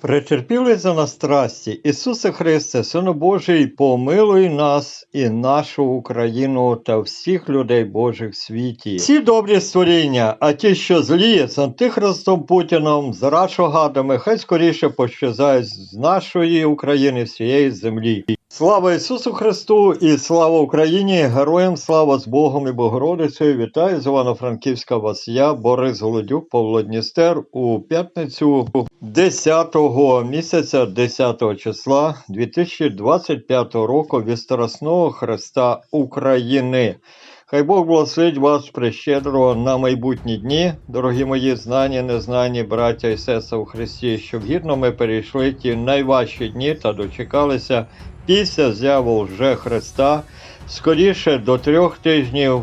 Претерпіли за нас страсті, Ісусе Христе, Сину Божий, помилуй нас і нашу Україну та всіх людей Божих в світі. Всі добрі створіння, а ті, що злі, з антихристом Путіном, з рашогадами, хай скоріше пощазають з нашої України всієї землі. Слава Ісусу Христу і слава Україні! Героям слава з Богом і Богородицею! Вітаю з Івано-Франківська вас я, Борис Голодюк, Павло Дністер у п'ятницю 10-го місяця 10 числа 2025 року від Христа України. Хай Бог благословить вас прищедро на майбутні дні, дорогі мої знані, незнані браття і сестри у Христі, щоб гідно ми перейшли ті найважчі дні та дочекалися після з'яву вже Христа скоріше до трьох тижнів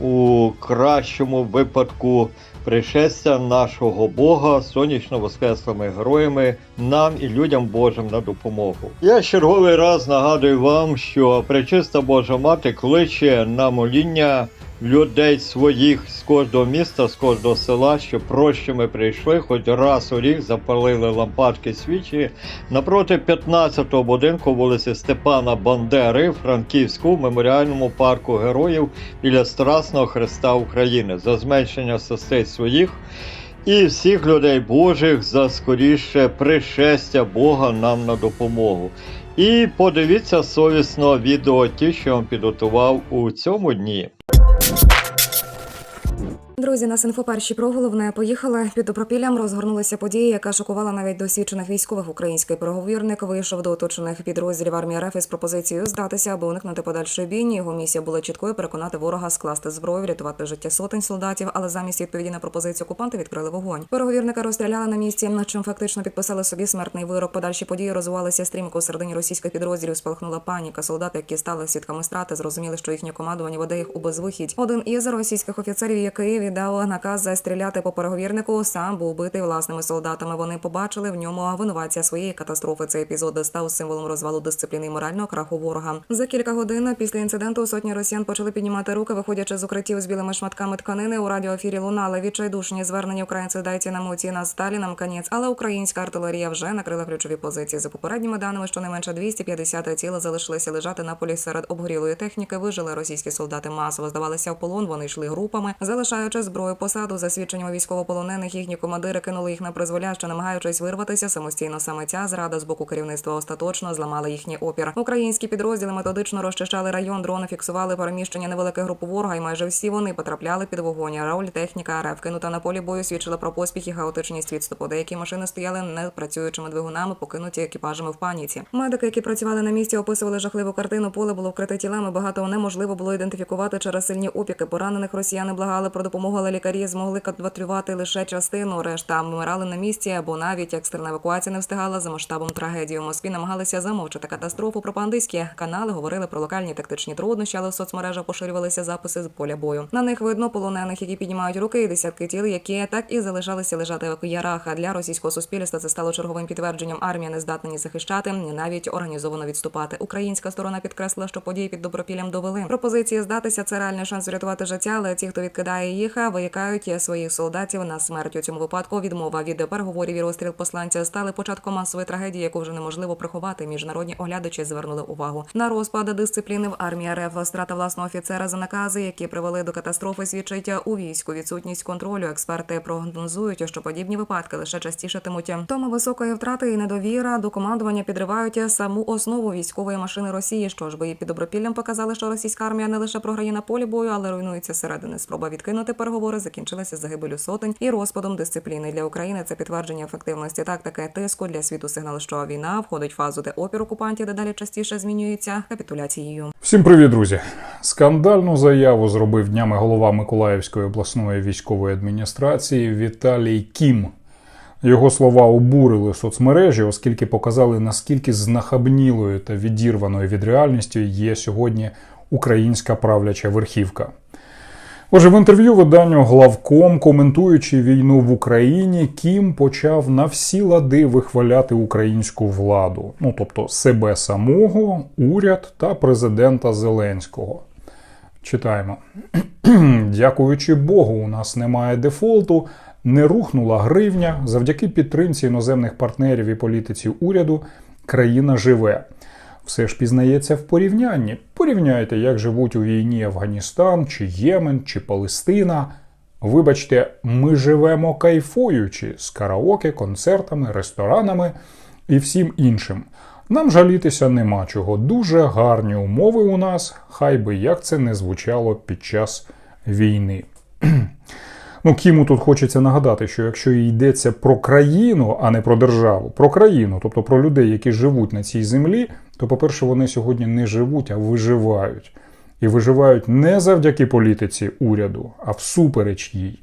у кращому випадку пришестя нашого Бога сонячно воскреслими героями нам і людям Божим на допомогу. Я черговий раз нагадую вам, що пречиста Божа Мати кличе на моління людей своїх з кожного міста, з кожного села, щоб проще ми прийшли, хоч раз у рік запалили лампадки свічі напроти 15-го будинку вулиці Степана Бандери, в Франківську, меморіальному парку героїв біля Страсного Христа України за зменшення сестей своїх. І всіх людей Божих за скоріше пришестя Бога нам на допомогу. І подивіться совісно відео ті, що вам підготував у цьому дні. Друзі, нас інфоперші про головне поїхали під Добропіллям. Розгорнулася подія, яка шокувала навіть досвідчених військових. Український переговірник вийшов до оточених підрозділів армії РФ із пропозицією здатися, аби уникнути подальшої бійні. Його місія була чіткою переконати ворога скласти зброю, врятувати життя сотень солдатів. Але замість відповіді на пропозицію окупанти відкрили вогонь. Переговірника розстріляли на місці, над чим фактично підписали собі смертний вирок. Подальші події розвивалися стрімко середині російських підрозділів. Спалахнула паніка. Солдати, які стали свідками страти, зрозуміли, що їхнє командування веде їх у безвихідь. Один із російських офіцерів, який віддав наказ застріляти по переговірнику, сам був битий власними солдатами. Вони побачили в ньому винуватця своєї катастрофи. Цей епізод став символом розвалу дисципліни і морального краху ворога. За кілька годин після інциденту сотні росіян почали піднімати руки, виходячи з укриттів з білими шматками тканини. У радіоефірі лунали відчайдушні звернення українців дайте нам у ціна сталі нам конець. Але українська артилерія вже накрила ключові позиції. За попередніми даними, щонайменше 250 тіл залишилися лежати на полі серед обгорілої техніки. Вижили російські солдати масово здавалися в полон. Вони йшли групами, залишаючи зброю посаду. За свідченнями військовополонених їхні командири кинули їх на призволяще, намагаючись вирватися самостійно. Саме ця зрада з боку керівництва остаточно зламала їхній опір. Українські підрозділи методично розчищали район. Дрони фіксували переміщення невеликих груп ворога, і майже всі вони потрапляли під вогонь. Роль техніка РФ кинута на полі бою свідчила про поспіх і хаотичність відступу. Деякі машини стояли непрацюючими двигунами, покинуті екіпажами в паніці. Медики, які працювали на місці, описували жахливу картину. Поле було вкрите тілами. Багато неможливо було ідентифікувати через сильні опіки. Поранених росіяни благали про допомогу, але лікарі змогли катватрювати лише частину. Решта вмирали на місці, або навіть екстрена евакуація не встигала за масштабом трагедії. У Москві намагалися замовчати катастрофу. Пропагандистські канали говорили про локальні тактичні труднощі, але в соцмережах поширювалися записи з поля бою. На них видно полонених, які піднімають руки, і десятки тіл, які так і залишалися лежати в ярах. А для російського суспільства це стало черговим підтвердженням. Армія не здатна ні захищати, ні навіть організовано відступати. Українська сторона підкреслила, що події під добропіллям довели. Пропозиції здатися це реальний шанс врятувати життя, але ті, хто відкидає їх, виїкають своїх солдатів на смерть. У цьому випадку відмова від переговорів і розстріл посланця стали початком масової трагедії, яку вже неможливо приховати. Міжнародні оглядачі звернули увагу на розпад дисципліни в армії РФ. Страта власного офіцера за накази, які привели до катастрофи, свідчить у війську. Відсутність контролю. Експерти прогнозують, що подібні випадки лише частішатимуть. Тому високої втрати і недовіра до командування підривають саму основу військової машини Росії. Що ж бої під добропіллям показали, що російська армія не лише програє на полі бою, але руйнується зсередини. Спроба відкинути переговори закінчилася загибелю сотень і розпадом дисципліни для України. Це підтвердження ефективності тактики тиску для світу. Сигнал, що війна входить в фазу, де опір окупантів дедалі частіше змінюється капітуляцією. Всім привіт, друзі! Скандальну заяву зробив днями голова Миколаївської обласної військової адміністрації Віталій Кім. Його слова обурили соцмережі, оскільки показали, наскільки знахабнілою та відірваною від реальності є сьогодні українська правляча верхівка. Отже, в інтерв'ю виданню главком, коментуючи війну в Україні, Кім почав на всі лади вихваляти українську владу, ну тобто себе самого, уряд та президента Зеленського. Читаємо. Дякуючи Богу, у нас немає дефолту, не рухнула гривня, завдяки підтримці іноземних партнерів і політиці уряду країна живе. Все ж пізнається в порівнянні. Порівняйте, як живуть у війні Афганістан, чи Ємен, чи Палестина. Вибачте, ми живемо кайфуючи з караоке, концертами, ресторанами і всім іншим. Нам жалітися нема чого. Дуже гарні умови у нас, хай би як це не звучало під час війни. Ну, Кіму тут хочеться нагадати, що якщо йдеться про країну, а не про державу, про країну, тобто про людей, які живуть на цій землі, то, по-перше, вони сьогодні не живуть, а виживають. І виживають не завдяки політиці уряду, а всупереч їй.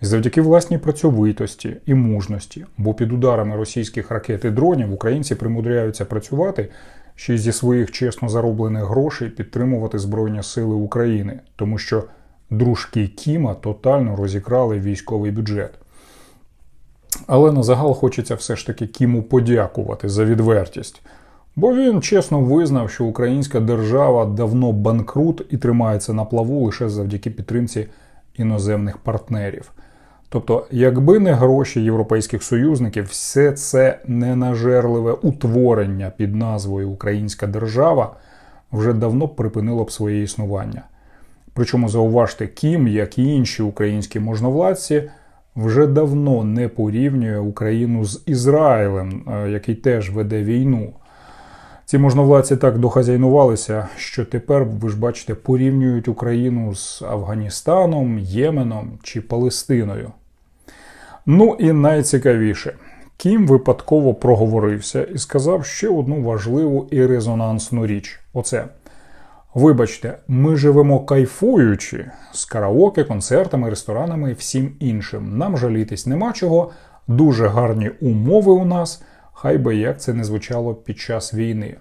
Завдяки власній працьовитості і мужності, бо під ударами російських ракет і дронів українці примудряються працювати ще й зі своїх чесно зароблених грошей підтримувати Збройні Сили України, тому що дружки Кіма тотально розікрали військовий бюджет. Але на загал хочеться все ж таки Кіму подякувати за відвертість. Бо він чесно визнав, що українська держава давно банкрут і тримається на плаву лише завдяки підтримці іноземних партнерів. Тобто, якби не гроші європейських союзників, все це ненажерливе утворення під назвою Українська держава вже давно припинило б своє існування. Причому зауважте, Кім, як і інші українські можновладці, вже давно не порівнює Україну з Ізраїлем, е, який теж веде війну. Ці можновладці так дохазяйнувалися, що тепер, ви ж бачите, порівнюють Україну з Афганістаном, Єменом чи Палестиною. Ну і найцікавіше, Кім випадково проговорився і сказав ще одну важливу і резонансну річ: оце. Вибачте, ми живемо кайфуючи з караоке, концертами, ресторанами і всім іншим. Нам жалітись нема чого, дуже гарні умови у нас, хай би як це не звучало під час війни.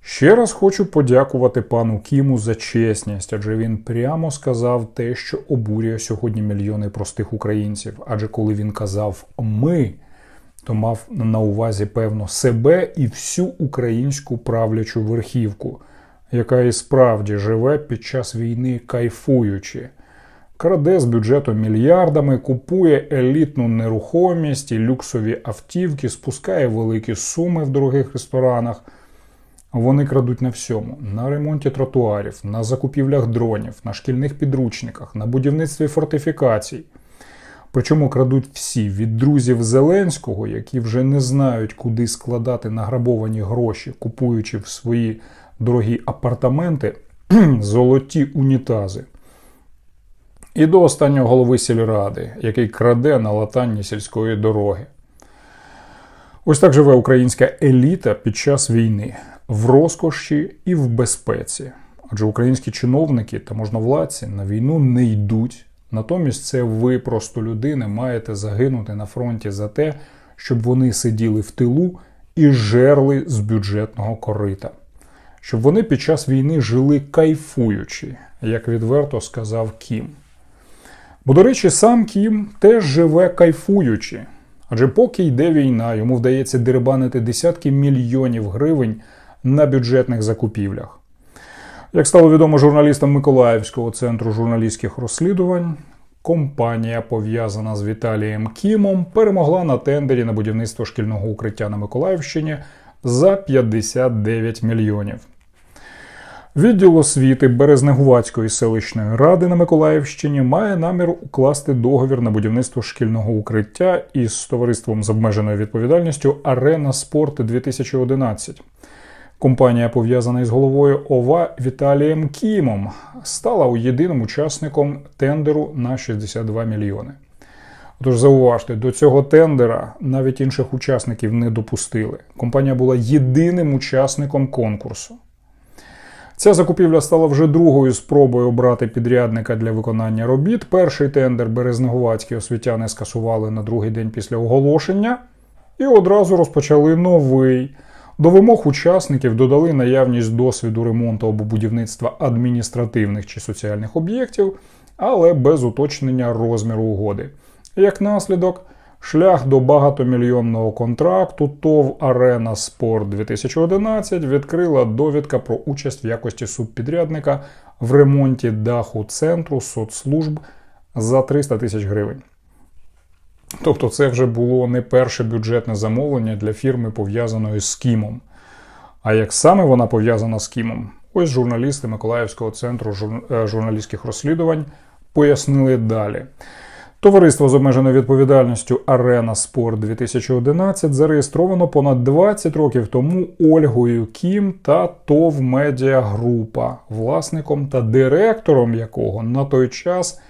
Ще раз хочу подякувати пану Кіму за чесність, адже він прямо сказав те, що обурює сьогодні мільйони простих українців. Адже коли він казав ми, то мав на увазі певно себе і всю українську правлячу верхівку, яка і справді живе під час війни кайфуючи. Краде з бюджету мільярдами, купує елітну нерухомість і люксові автівки, спускає великі суми в дорогих ресторанах. Вони крадуть на всьому: на ремонті тротуарів, на закупівлях дронів, на шкільних підручниках, на будівництві фортифікацій. Причому крадуть всі від друзів Зеленського, які вже не знають, куди складати награбовані гроші, купуючи в свої дорогі апартаменти золоті унітази. І до останнього голови сільради, який краде на латанні сільської дороги. Ось так живе українська еліта під час війни в розкоші і в безпеці. Адже українські чиновники та можновладці на війну не йдуть. Натомість це ви, просто людини, маєте загинути на фронті за те, щоб вони сиділи в тилу і жерли з бюджетного корита. Щоб вони під час війни жили кайфуючи, як відверто сказав Кім. Бо, до речі, сам Кім теж живе кайфуючи. Адже поки йде війна, йому вдається дерибанити десятки мільйонів гривень на бюджетних закупівлях. Як стало відомо журналістам Миколаївського центру журналістських розслідувань, компанія, пов'язана з Віталієм Кімом, перемогла на тендері на будівництво шкільного укриття на Миколаївщині за 59 мільйонів. Відділ освіти Березнегувацької селищної ради на Миколаївщині має намір укласти договір на будівництво шкільного укриття із товариством з обмеженою відповідальністю Арена Спорт 2011. Компанія, пов'язана із головою ОВА Віталієм Кімом, стала єдиним учасником тендеру на 62 мільйони. Тож зауважте, до цього тендера навіть інших учасників не допустили. Компанія була єдиним учасником конкурсу. Ця закупівля стала вже другою спробою обрати підрядника для виконання робіт. Перший тендер Березнеговацькі освітяни скасували на другий день після оголошення і одразу розпочали новий. До вимог учасників додали наявність досвіду ремонту або будівництва адміністративних чи соціальних об'єктів, але без уточнення розміру угоди. Як наслідок, шлях до багатомільйонного контракту ТОВ Арена Спорт 2011 відкрила довідка про участь в якості субпідрядника в ремонті даху центру соцслужб за 300 тисяч гривень. Тобто, це вже було не перше бюджетне замовлення для фірми, пов'язаної з Кімом. А як саме вона пов'язана з Кімом? Ось журналісти Миколаївського центру е, журналістських розслідувань пояснили далі. Товариство з обмеженою відповідальністю Арена Спорт 2011 зареєстровано понад 20 років тому Ольгою Кім та ТОВ Медіа Група, власником та директором якого на той час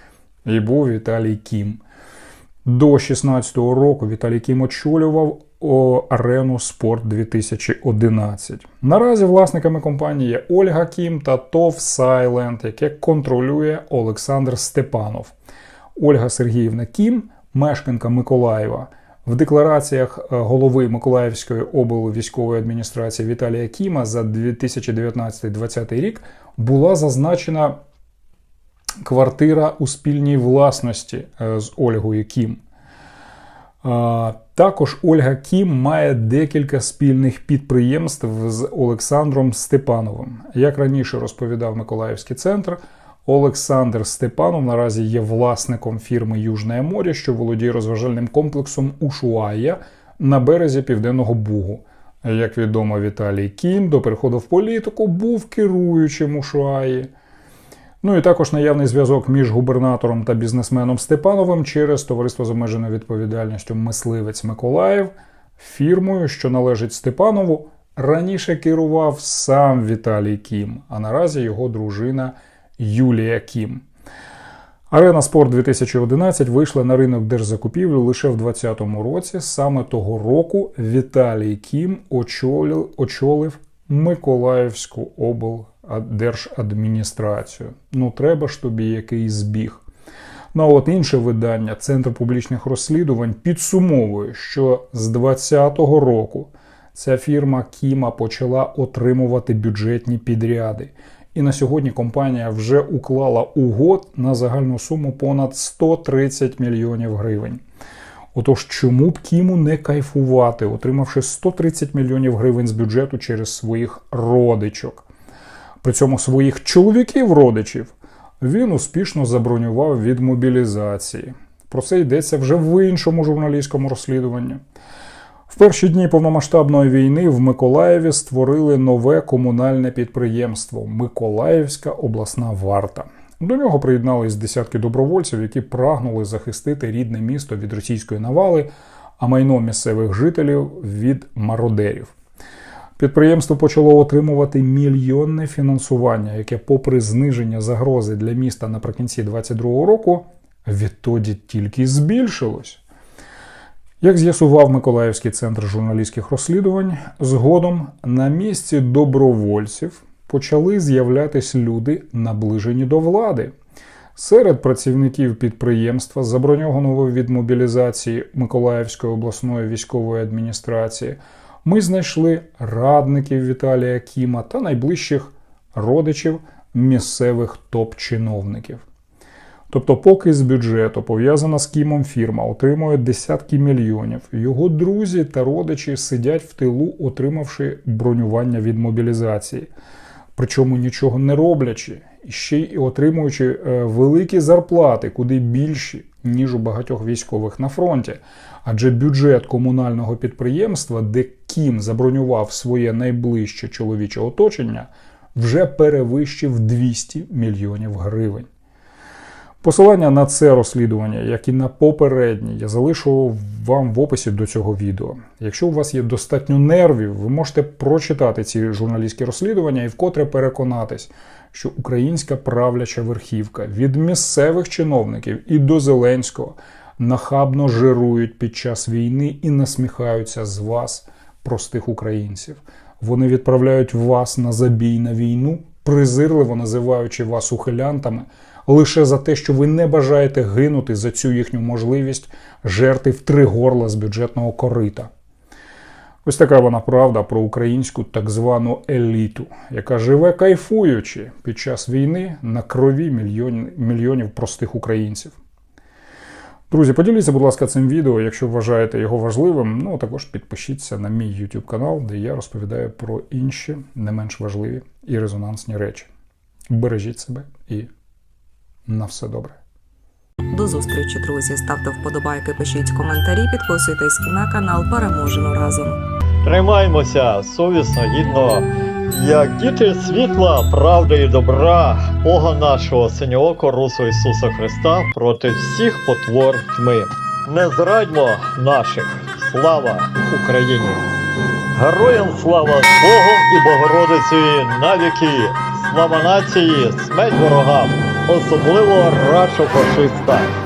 і був Віталій Кім. До 16-го року Віталій Кім очолював арену Спорт 2011. Наразі власниками компанії є Ольга Кім та ТОВ Сайленд, яке контролює Олександр Степанов. Ольга Сергіївна Кім, мешканка Миколаєва. В деклараціях е, голови Миколаївської облвійськової адміністрації Віталія Кіма за 2019-2020 рік була зазначена квартира у спільній власності е, з Ольгою Кім. Також Ольга Кім має декілька спільних підприємств з Олександром Степановим. Як раніше розповідав Миколаївський центр, Олександр Степанов наразі є власником фірми Южне море, що володіє розважальним комплексом Ушуая на березі Південного Бугу. Як відомо, Віталій Кім до переходу в політику був керуючим Ушуаї. Ну і також наявний зв'язок між губернатором та бізнесменом Степановим через товариство з обмеженою відповідальністю Мисливець Миколаїв, фірмою, що належить Степанову, раніше керував сам Віталій Кім, а наразі його дружина Юлія Кім. Арена Спорт 2011 вийшла на ринок держзакупівлі лише в 2020 році. Саме того року Віталій Кім очолив, очолив Миколаївську облдержадміністрацію. Ну, треба ж тобі який збіг. Ну а от інше видання, Центр публічних розслідувань, підсумовує, що з 2020 року ця фірма Кіма почала отримувати бюджетні підряди. І на сьогодні компанія вже уклала угод на загальну суму понад 130 мільйонів гривень. Отож, чому б Кіму не кайфувати, отримавши 130 мільйонів гривень з бюджету через своїх родичок? При цьому своїх чоловіків-родичів він успішно забронював від мобілізації. Про це йдеться вже в іншому журналістському розслідуванні. В перші дні повномасштабної війни в Миколаєві створили нове комунальне підприємство Миколаївська обласна варта. До нього приєднались десятки добровольців, які прагнули захистити рідне місто від російської навали, а майно місцевих жителів від мародерів. Підприємство почало отримувати мільйонне фінансування, яке, попри зниження загрози для міста наприкінці 2022 року, відтоді тільки збільшилось. Як з'ясував Миколаївський центр журналістських розслідувань, згодом на місці добровольців почали з'являтись люди, наближені до влади. Серед працівників підприємства, заброньованого від мобілізації Миколаївської обласної військової адміністрації, ми знайшли радників Віталія Кіма та найближчих родичів місцевих топ-чиновників. Тобто, поки з бюджету пов'язана з Кімом фірма отримує десятки мільйонів, його друзі та родичі сидять в тилу, отримавши бронювання від мобілізації, причому нічого не роблячи, і ще й отримуючи е, великі зарплати, куди більші, ніж у багатьох військових на фронті. Адже бюджет комунального підприємства, де Кім забронював своє найближче чоловіче оточення, вже перевищив 200 мільйонів гривень. Посилання на це розслідування, як і на попередні, я залишу вам в описі до цього відео. Якщо у вас є достатньо нервів, ви можете прочитати ці журналістські розслідування і вкотре переконатись, що українська правляча верхівка від місцевих чиновників і до Зеленського нахабно жирують під час війни і насміхаються з вас, простих українців. Вони відправляють вас на забій на війну, презирливо називаючи вас ухилянтами лише за те, що ви не бажаєте гинути за цю їхню можливість жерти в три горла з бюджетного корита. Ось така вона правда про українську так звану еліту, яка живе кайфуючи під час війни на крові мільйон, мільйонів простих українців. Друзі, поділіться, будь ласка, цим відео, якщо вважаєте його важливим. Ну також підпишіться на мій YouTube канал, де я розповідаю про інші не менш важливі і резонансні речі. Бережіть себе і на все добре. До зустрічі, друзі. Ставте вподобайки, пишіть коментарі, підписуйтесь на канал. Переможемо разом. Тримаймося совісно, гідно, як діти світла, правди і добра, Бога нашого синьооко Русу Ісуса Христа проти всіх потвор тьми. Не зрадьмо наших. Слава Україні! Героям слава Богом і Богородицею навіки! Слава нації, смерть ворогам, особливо рашофашиста. фашиста!